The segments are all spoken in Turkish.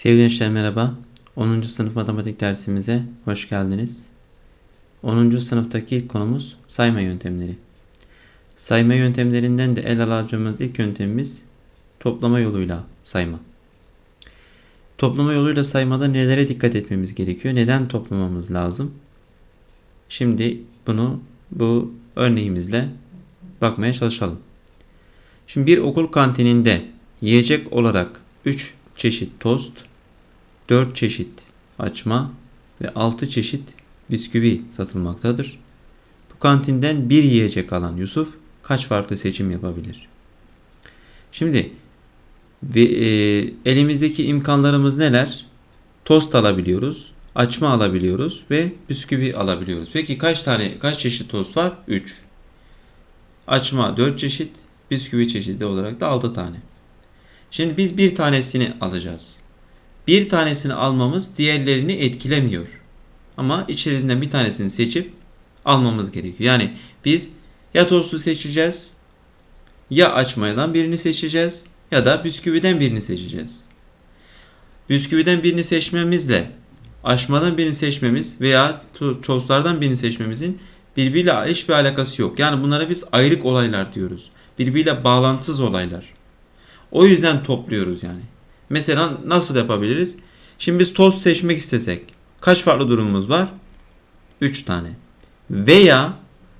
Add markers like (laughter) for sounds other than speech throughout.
Sevgili gençler merhaba. 10. sınıf matematik dersimize hoş geldiniz. 10. sınıftaki ilk konumuz sayma yöntemleri. Sayma yöntemlerinden de el alacağımız ilk yöntemimiz toplama yoluyla sayma. Toplama yoluyla saymada nelere dikkat etmemiz gerekiyor? Neden toplamamız lazım? Şimdi bunu bu örneğimizle bakmaya çalışalım. Şimdi bir okul kantininde yiyecek olarak 3 çeşit tost, 4 çeşit açma ve 6 çeşit bisküvi satılmaktadır. Bu kantinden bir yiyecek alan Yusuf kaç farklı seçim yapabilir? Şimdi ve, e, elimizdeki imkanlarımız neler? Tost alabiliyoruz, açma alabiliyoruz ve bisküvi alabiliyoruz. Peki kaç tane kaç çeşit tost var? 3. Açma 4 çeşit, bisküvi çeşidi olarak da 6 tane. Şimdi biz bir tanesini alacağız. Bir tanesini almamız diğerlerini etkilemiyor. Ama içerisinden bir tanesini seçip almamız gerekiyor. Yani biz ya tostu seçeceğiz, ya açmadan birini seçeceğiz ya da bisküviden birini seçeceğiz. Bisküviden birini seçmemizle açmadan birini seçmemiz veya to- tostlardan birini seçmemizin birbiriyle hiçbir alakası yok. Yani bunlara biz ayrık olaylar diyoruz. Birbiriyle bağlantısız olaylar. O yüzden topluyoruz yani. Mesela nasıl yapabiliriz? Şimdi biz tost seçmek istesek kaç farklı durumumuz var? 3 tane. Veya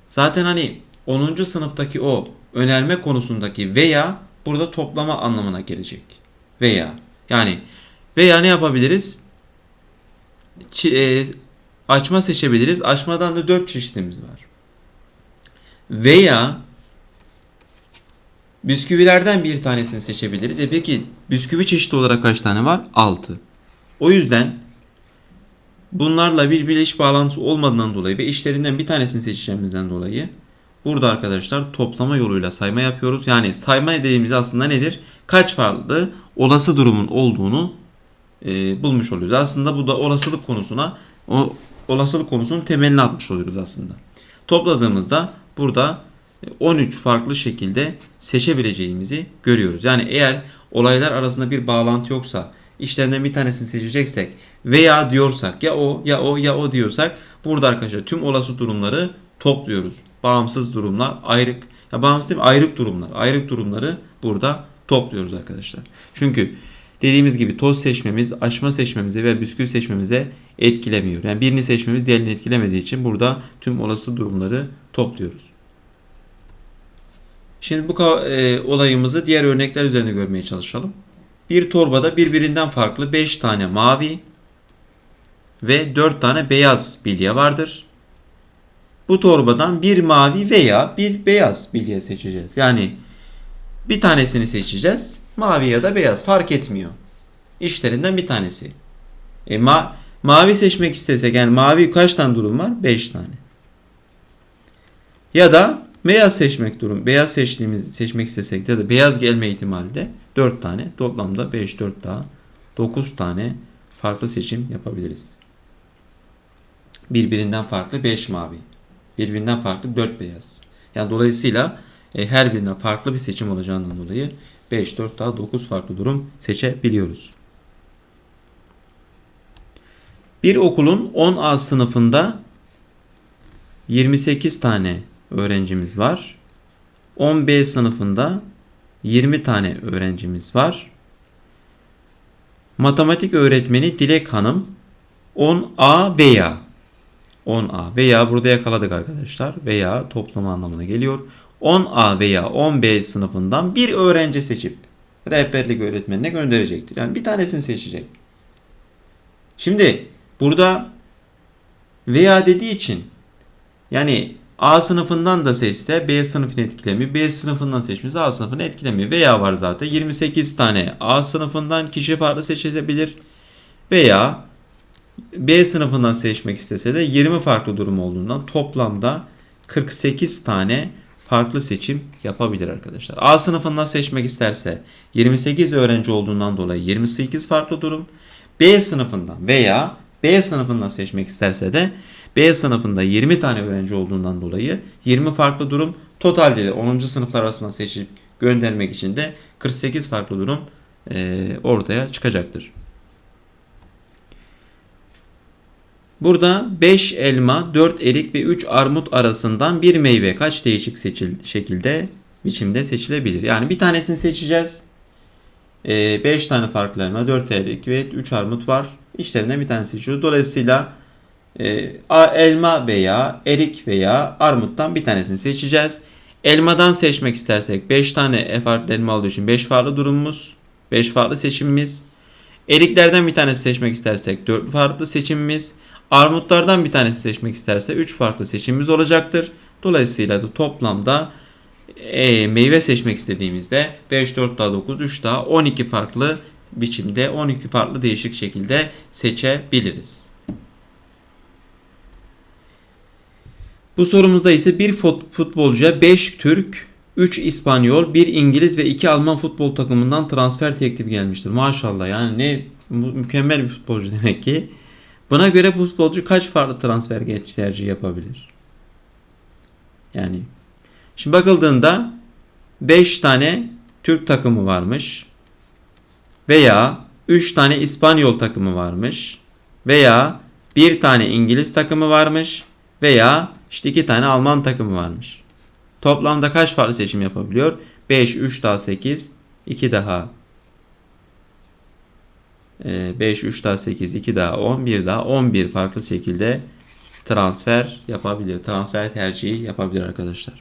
zaten hani 10. sınıftaki o önerme konusundaki veya burada toplama anlamına gelecek. Veya yani veya ne yapabiliriz? Ç- e, açma seçebiliriz. Açmadan da 4 çeşitimiz var. Veya Bisküvilerden bir tanesini seçebiliriz. E peki bisküvi çeşidi olarak kaç tane var? 6. O yüzden bunlarla birbiriyle hiç bağlantısı olmadığından dolayı ve işlerinden bir tanesini seçeceğimizden dolayı burada arkadaşlar toplama yoluyla sayma yapıyoruz. Yani sayma dediğimiz aslında nedir? Kaç farklı olası durumun olduğunu e, bulmuş oluyoruz. Aslında bu da olasılık konusuna o olasılık konusunun temelini atmış oluyoruz aslında. Topladığımızda burada 13 farklı şekilde seçebileceğimizi görüyoruz. Yani eğer olaylar arasında bir bağlantı yoksa işlerinden bir tanesini seçeceksek veya diyorsak ya o ya o ya o diyorsak burada arkadaşlar tüm olası durumları topluyoruz. Bağımsız durumlar ayrık ya bağımsız değil mi? ayrık durumlar. Ayrık durumları burada topluyoruz arkadaşlar. Çünkü dediğimiz gibi toz seçmemiz, açma seçmemize ve bisküvi seçmemize etkilemiyor. Yani birini seçmemiz diğerini etkilemediği için burada tüm olası durumları topluyoruz. Şimdi bu e, olayımızı diğer örnekler üzerinde görmeye çalışalım. Bir torbada birbirinden farklı 5 tane mavi ve 4 tane beyaz bilye vardır. Bu torbadan bir mavi veya bir beyaz bilye seçeceğiz. Yani bir tanesini seçeceğiz. Mavi ya da beyaz fark etmiyor. İşlerinden bir tanesi. E, ma- mavi seçmek istesek yani mavi kaç tane durum var? 5 tane. Ya da beyaz seçmek durum. Beyaz seçtiğimiz seçmek istesek de da beyaz gelme ihtimali de 4 tane. Toplamda 5 4 daha 9 tane farklı seçim yapabiliriz. Birbirinden farklı 5 mavi. Birbirinden farklı 4 beyaz. Yani dolayısıyla e, her birinden farklı bir seçim olacağından dolayı 5 4 daha 9 farklı durum seçebiliyoruz. Bir okulun 10A sınıfında 28 tane öğrencimiz var. 10B sınıfında 20 tane öğrencimiz var. Matematik öğretmeni Dilek Hanım 10A veya 10A veya burada yakaladık arkadaşlar. Veya toplama anlamına geliyor. 10A veya 10B sınıfından bir öğrenci seçip rehberlik öğretmenine gönderecektir. Yani bir tanesini seçecek. Şimdi burada veya dediği için yani A sınıfından da seçse B sınıfını etkilemiyor. B sınıfından seçmişse A sınıfını etkilemiyor. Veya var zaten 28 tane A sınıfından kişi farklı seçebilir. Veya B sınıfından seçmek istese de 20 farklı durum olduğundan toplamda 48 tane farklı seçim yapabilir arkadaşlar. A sınıfından seçmek isterse 28 öğrenci olduğundan dolayı 28 farklı durum. B sınıfından veya B sınıfından seçmek isterse de B sınıfında 20 tane öğrenci olduğundan dolayı 20 farklı durum totalde de 10. sınıflar arasından seçip göndermek için de 48 farklı durum eee, ortaya çıkacaktır. Burada 5 elma, 4 erik ve 3 armut arasından bir meyve kaç değişik seçil şekilde biçimde seçilebilir? Yani bir tanesini seçeceğiz. 5 tane farklı elma, 4 erik ve 3 armut var. İşlerinden bir tane seçiyoruz. Dolayısıyla e, elma veya erik veya armuttan bir tanesini seçeceğiz. Elmadan seçmek istersek 5 tane farklı elma olduğu için 5 farklı durumumuz, 5 farklı seçimimiz. Eriklerden bir tanesi seçmek istersek 4 farklı seçimimiz. Armutlardan bir tanesi seçmek isterse 3 farklı seçimimiz olacaktır. Dolayısıyla da toplamda e, meyve seçmek istediğimizde 5, 4 daha 9, 3 daha 12 farklı biçimde 12 farklı değişik şekilde seçebiliriz. Bu sorumuzda ise bir fut- futbolcuya 5 Türk, 3 İspanyol, 1 İngiliz ve 2 Alman futbol takımından transfer teklifi gelmiştir. Maşallah yani ne mükemmel bir futbolcu (laughs) demek ki. Buna göre bu futbolcu kaç farklı transfer geç tercih yapabilir? Yani şimdi bakıldığında 5 tane Türk takımı varmış. Veya 3 tane İspanyol takımı varmış. Veya bir tane İngiliz takımı varmış. Veya işte 2 tane Alman takımı varmış. Toplamda kaç farklı seçim yapabiliyor? 5, 3 daha 8, 2 daha 5, 3 daha 8, 2 daha 10, 1 daha 11 farklı şekilde transfer yapabilir. Transfer tercihi yapabilir arkadaşlar.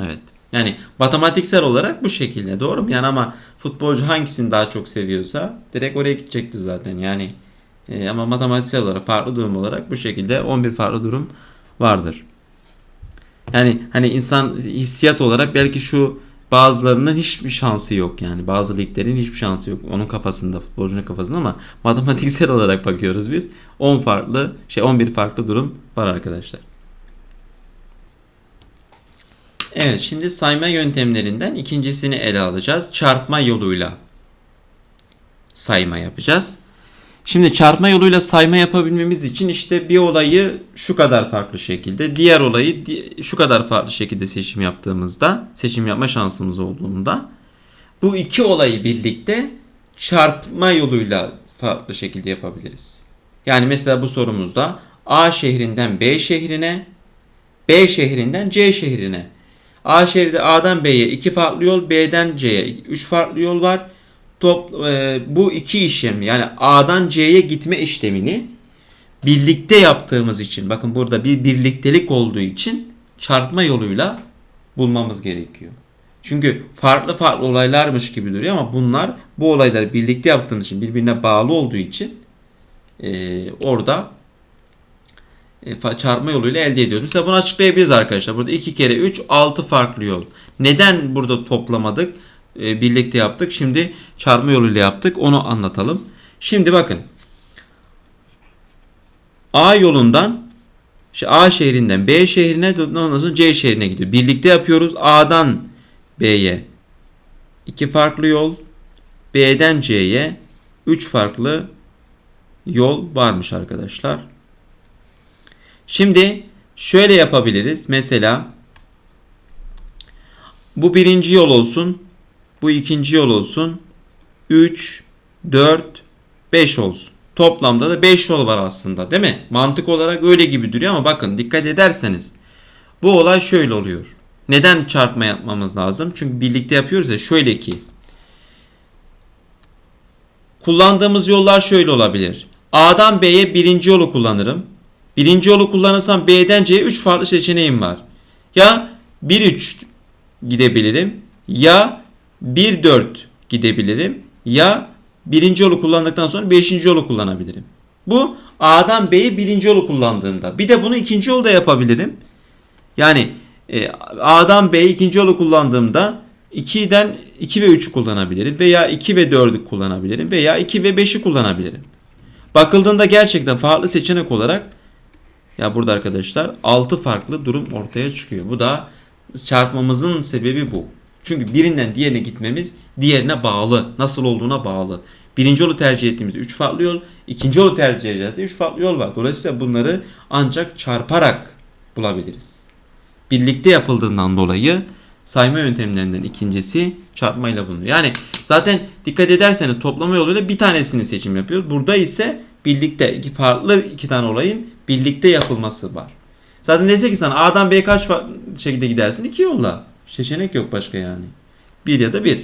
Evet. Yani matematiksel olarak bu şekilde doğru mu? Yani ama futbolcu hangisini daha çok seviyorsa direkt oraya gidecektir zaten. Yani e, ama matematiksel olarak farklı durum olarak bu şekilde 11 farklı durum vardır. Yani hani insan hissiyat olarak belki şu bazılarının hiçbir şansı yok yani. Bazı liglerin hiçbir şansı yok. Onun kafasında, futbolcunun kafasında ama (laughs) matematiksel olarak bakıyoruz biz. 10 farklı, şey 11 farklı durum var arkadaşlar. Evet, şimdi sayma yöntemlerinden ikincisini ele alacağız. Çarpma yoluyla sayma yapacağız. Şimdi çarpma yoluyla sayma yapabilmemiz için işte bir olayı şu kadar farklı şekilde, diğer olayı şu kadar farklı şekilde seçim yaptığımızda, seçim yapma şansımız olduğunda bu iki olayı birlikte çarpma yoluyla farklı şekilde yapabiliriz. Yani mesela bu sorumuzda A şehrinden B şehrine, B şehrinden C şehrine. A şehirde A'dan B'ye iki farklı yol, B'den C'ye üç farklı yol var. Top, e, bu iki işlemi yani A'dan C'ye gitme işlemini birlikte yaptığımız için bakın burada bir birliktelik olduğu için çarpma yoluyla bulmamız gerekiyor. Çünkü farklı farklı olaylarmış gibi duruyor ama bunlar bu olayları birlikte yaptığımız için birbirine bağlı olduğu için e, orada e, çarpma yoluyla elde ediyoruz. Mesela bunu açıklayabiliriz arkadaşlar. Burada 2 kere 3 6 farklı yol. Neden burada toplamadık? E, birlikte yaptık. Şimdi çarpma yoluyla yaptık. Onu anlatalım. Şimdi bakın. A yolundan A şehrinden B şehrine ondan sonra C şehrine gidiyor. Birlikte yapıyoruz. A'dan B'ye iki farklı yol. B'den C'ye 3 farklı yol varmış arkadaşlar. Şimdi şöyle yapabiliriz. Mesela bu birinci yol olsun. Bu ikinci yol olsun. 3, 4, 5 olsun. Toplamda da 5 yol var aslında değil mi? Mantık olarak öyle gibi duruyor ama bakın dikkat ederseniz bu olay şöyle oluyor. Neden çarpma yapmamız lazım? Çünkü birlikte yapıyoruz ya şöyle ki kullandığımız yollar şöyle olabilir. A'dan B'ye birinci yolu kullanırım. Birinci yolu kullanırsam B'den C'ye 3 farklı seçeneğim var. Ya 1-3 gidebilirim. Ya 1-4 gidebilirim. Ya birinci yolu kullandıktan sonra beşinci yolu kullanabilirim. Bu A'dan B'ye birinci yolu kullandığımda. Bir de bunu ikinci yolda yapabilirim. Yani e, A'dan B'ye ikinci yolu kullandığımda 2'den 2 ve 3'ü kullanabilirim. Veya 2 ve 4'ü kullanabilirim. Veya 2 ve 5'i kullanabilirim. Bakıldığında gerçekten farklı seçenek olarak ya burada arkadaşlar 6 farklı durum ortaya çıkıyor. Bu da çarpmamızın sebebi bu. Çünkü birinden diğerine gitmemiz diğerine bağlı. Nasıl olduğuna bağlı. Birinci yolu tercih ettiğimizde 3 farklı yol, ikinci yolu tercih edeceğiz 3 farklı yol var. Dolayısıyla bunları ancak çarparak bulabiliriz. Birlikte yapıldığından dolayı sayma yöntemlerinden ikincisi çarpmayla bulunuyor. Yani zaten dikkat ederseniz toplama yoluyla bir tanesini seçim yapıyoruz. Burada ise birlikte iki farklı iki tane olayın birlikte yapılması var. Zaten dese ki sana A'dan B'ye kaç şekilde gidersin? İki yolla. Seçenek yok başka yani. Bir ya da bir.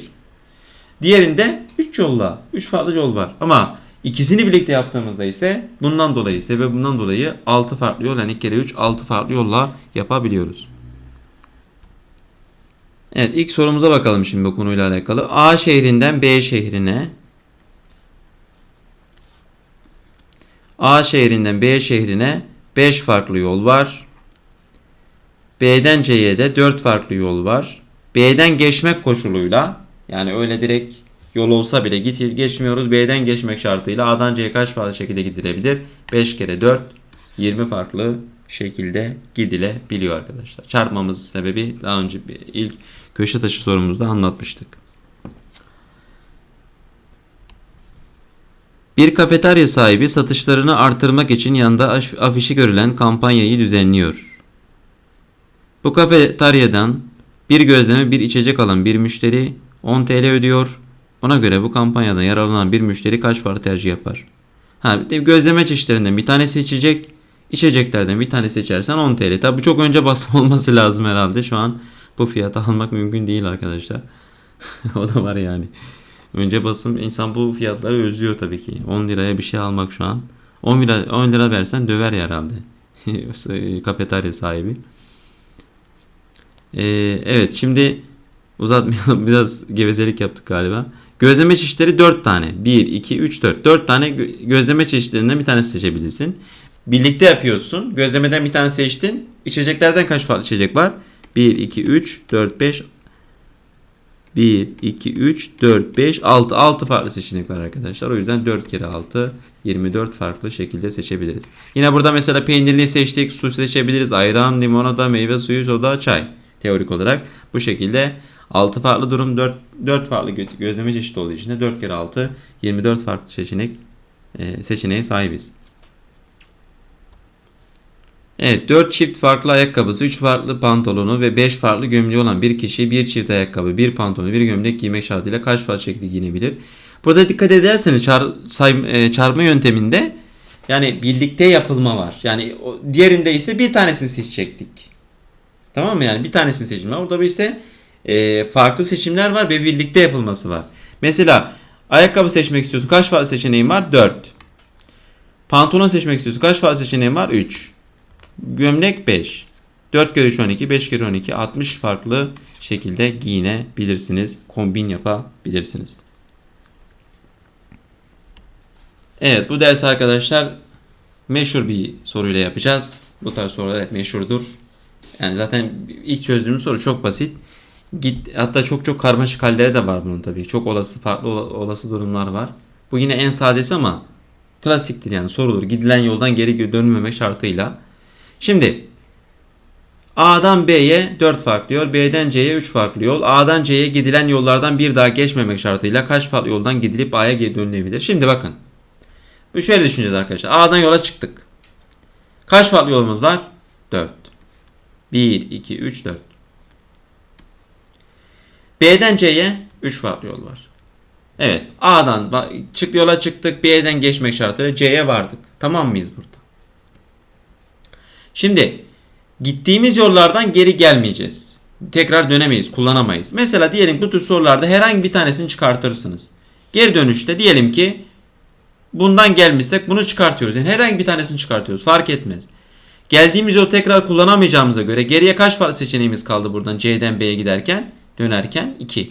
Diğerinde 3 yolla. 3 farklı yol var. Ama ikisini birlikte yaptığımızda ise bundan dolayı, sebep bundan dolayı 6 farklı yol yani 2 kere 3 6 farklı yolla yapabiliyoruz. Evet ilk sorumuza bakalım şimdi bu konuyla alakalı. A şehrinden B şehrine A şehrinden B şehrine 5 farklı yol var. B'den C'ye de 4 farklı yol var. B'den geçmek koşuluyla yani öyle direkt yol olsa bile git geçmiyoruz. B'den geçmek şartıyla A'dan C'ye kaç farklı şekilde gidilebilir? 5 kere 4 20 farklı şekilde gidilebiliyor arkadaşlar. Çarpmamız sebebi daha önce bir ilk köşe taşı sorumuzda anlatmıştık. Bir kafeterya sahibi satışlarını artırmak için yanında af- afişi görülen kampanyayı düzenliyor. Bu kafeteryadan bir gözleme bir içecek alan bir müşteri 10 TL ödüyor. Ona göre bu kampanyada yer alan bir müşteri kaç farklı tercih yapar? Ha, gözleme çeşitlerinden bir tanesi içecek, içeceklerden bir tane seçersen 10 TL. Tabi bu çok önce basım (laughs) olması lazım herhalde. Şu an bu fiyata almak mümkün değil arkadaşlar. (laughs) o da var yani. Önce basım insan bu fiyatları özlüyor tabii ki. 10 liraya bir şey almak şu an. 10 lira 10 lira versen döver herhalde. (laughs) Kafeterya sahibi. Ee, evet şimdi uzatmayalım (laughs) biraz gevezelik yaptık galiba. Gözleme çeşitleri 4 tane. 1, 2, 3, 4. 4 tane gö- gözleme çeşitlerinden bir tanesi seçebilirsin. Birlikte yapıyorsun. Gözlemeden bir tane seçtin. İçeceklerden kaç farklı içecek var? 1, 2, 3, 4, 5, 1, 2, 3, 4, 5, 6. 6 farklı seçenek var arkadaşlar. O yüzden 4 kere 6, 24 farklı şekilde seçebiliriz. Yine burada mesela peynirli seçtik. Su seçebiliriz. Ayran, limonata, meyve suyu, soda, çay. Teorik olarak bu şekilde 6 farklı durum 4, 4 farklı gö- gözleme çeşidi olduğu için de 4 kere 6, 24 farklı seçenek e, seçeneğe sahibiz. Evet 4 çift farklı ayakkabısı, 3 farklı pantolonu ve 5 farklı gömleği olan bir kişi bir çift ayakkabı, bir pantolonu, bir gömlek giymek şartıyla kaç farklı şekilde giyinebilir? Burada dikkat ederseniz çar, say, e, çarpma yönteminde yani birlikte yapılma var. Yani diğerinde ise bir tanesini seçecektik. Tamam mı? Yani bir tanesini seçim var. Orada ise e, farklı seçimler var ve birlikte yapılması var. Mesela ayakkabı seçmek istiyorsun. Kaç farklı seçeneğin var? 4. Pantolon seçmek istiyorsun. Kaç farklı seçeneğin var? 3. Gömlek 5. 4 kere 3 12, 5 kere 12 60 farklı şekilde giyinebilirsiniz. Kombin yapabilirsiniz. Evet bu ders arkadaşlar meşhur bir soruyla yapacağız. Bu tarz sorular hep meşhurdur. Yani zaten ilk çözdüğümüz soru çok basit. Git hatta çok çok karmaşık halleri de var bunun tabii. Çok olası farklı ola- olası durumlar var. Bu yine en sadesi ama klasiktir yani sorulur. Gidilen yoldan geri dönmemek şartıyla. Şimdi A'dan B'ye 4 farklı yol, B'den C'ye 3 farklı yol. A'dan C'ye gidilen yollardan bir daha geçmemek şartıyla kaç farklı yoldan gidilip A'ya geri dönülebilir? Şimdi bakın. Şöyle düşüneceğiz arkadaşlar. A'dan yola çıktık. Kaç farklı yolumuz var? 4. 1, 2, 3, 4. B'den C'ye 3 farklı yol var. Evet. A'dan çık yola çıktık. B'den geçmek şartıyla C'ye vardık. Tamam mıyız burada? Şimdi gittiğimiz yollardan geri gelmeyeceğiz. Tekrar dönemeyiz, kullanamayız. Mesela diyelim bu tür sorularda herhangi bir tanesini çıkartırsınız. Geri dönüşte diyelim ki bundan gelmişsek bunu çıkartıyoruz. Yani herhangi bir tanesini çıkartıyoruz. Fark etmez. Geldiğimiz yolu tekrar kullanamayacağımıza göre geriye kaç farklı seçeneğimiz kaldı buradan C'den B'ye giderken? Dönerken 2.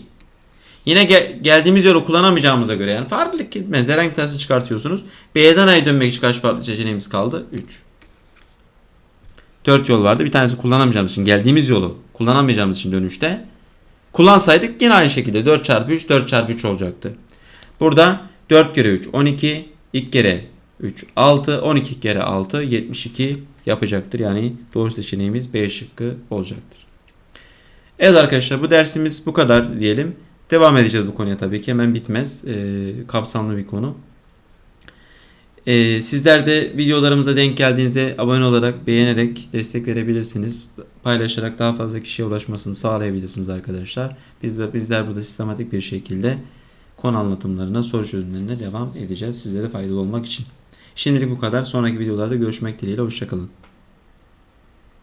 Yine gel- geldiğimiz yolu kullanamayacağımıza göre yani farklılık etmez. Herhangi bir tanesini çıkartıyorsunuz. B'den A'ya dönmek için kaç farklı seçeneğimiz kaldı? 3. 4 yol vardı. Bir tanesi kullanamayacağımız için geldiğimiz yolu kullanamayacağımız için dönüşte kullansaydık yine aynı şekilde 4 çarpı 3 4 çarpı 3 olacaktı. Burada 4 kere 3 12 2 kere 3 6 12 kere 6 72 yapacaktır. Yani doğru seçeneğimiz B şıkkı olacaktır. Evet arkadaşlar bu dersimiz bu kadar diyelim. Devam edeceğiz bu konuya tabii ki hemen bitmez. Ee, kapsamlı bir konu. Ee, sizler de videolarımıza denk geldiğinizde abone olarak, beğenerek destek verebilirsiniz. Paylaşarak daha fazla kişiye ulaşmasını sağlayabilirsiniz arkadaşlar. Biz de, bizler burada sistematik bir şekilde konu anlatımlarına, soru çözümlerine devam edeceğiz sizlere faydalı olmak için. Şimdilik bu kadar. Sonraki videolarda görüşmek dileğiyle. Hoşçakalın.